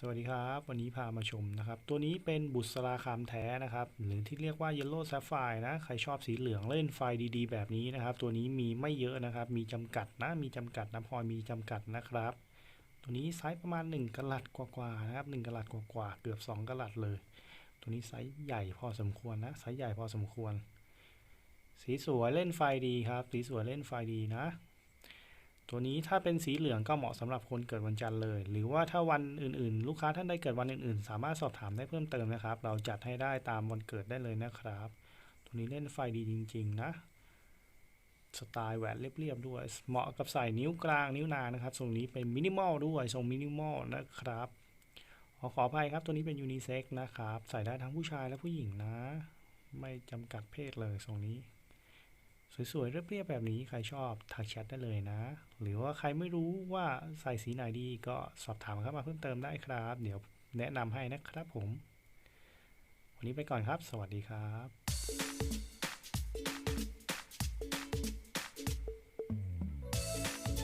สวัสดีครับ วันนี้พามาชมนะครับ ตัวนี้เป็นบุษราคามแท้นะครับ หรือที่เรียกว่า Yellow Sapphire นะ ใครชอบสีเหลืองเล่นไฟดีๆ แบบนี้นะครับ ตัวนี้มีไม่เยอะนะครับ มีจำกัดนะ มีจำกัดนะพลอยมีจำกัดนะครับ ตัวนี้ไซส์ประมาณ 1กะลัดกว่าๆนะครับ1กะลัดกว่าๆเกือบ 2กะลัดเลย ตัวนี้ไซส์ใหญ่พอสมควรนะไซส์ใหญ่พอสมควร สีสวยเล่นไฟดีครับ สีสวยเล่นไฟดีนะ ตัวนี้ถ้าเป็นสีเหลืองก็เหมาะสำหรับคนเกิดวันจันทร์เลย หรือว่าถ้าวันอื่นๆ ลูกค้าท่านใดเกิดวันอื่นๆ สามารถสอบถามได้เพิ่มเติมนะครับ เราจัดให้ได้ตามวันเกิดได้เลยนะครับ ตัวนี้เล่นไฟดีจริง ๆ นะสไตล์แหวนเรียบๆด้วย เหมาะกับใส่นิ้วกลางนิ้วนางนะครับทรงนี้เป็นมินิมอลด้วยทรงมินิมอลนะครับขอขออภัยครับตัวนี้เป็นยูนิเซ็กนะครับ ใส่ได้ทั้งผู้ชายและผู้หญิงนะ ไม่จำกัดเพศเลยทรงนี้ สวยๆเรียบๆแบบนี้ใครชอบทักแชทได้เลยนะ หรือว่าใครไม่รู้ว่าใส่สีไหนดีก็สอบถามเข้ามาเพิ่มเติมได้ครับ เดี๋ยวแนะนำให้นะครับผม วันนี้ไปก่อนครับ สวัสดีครับ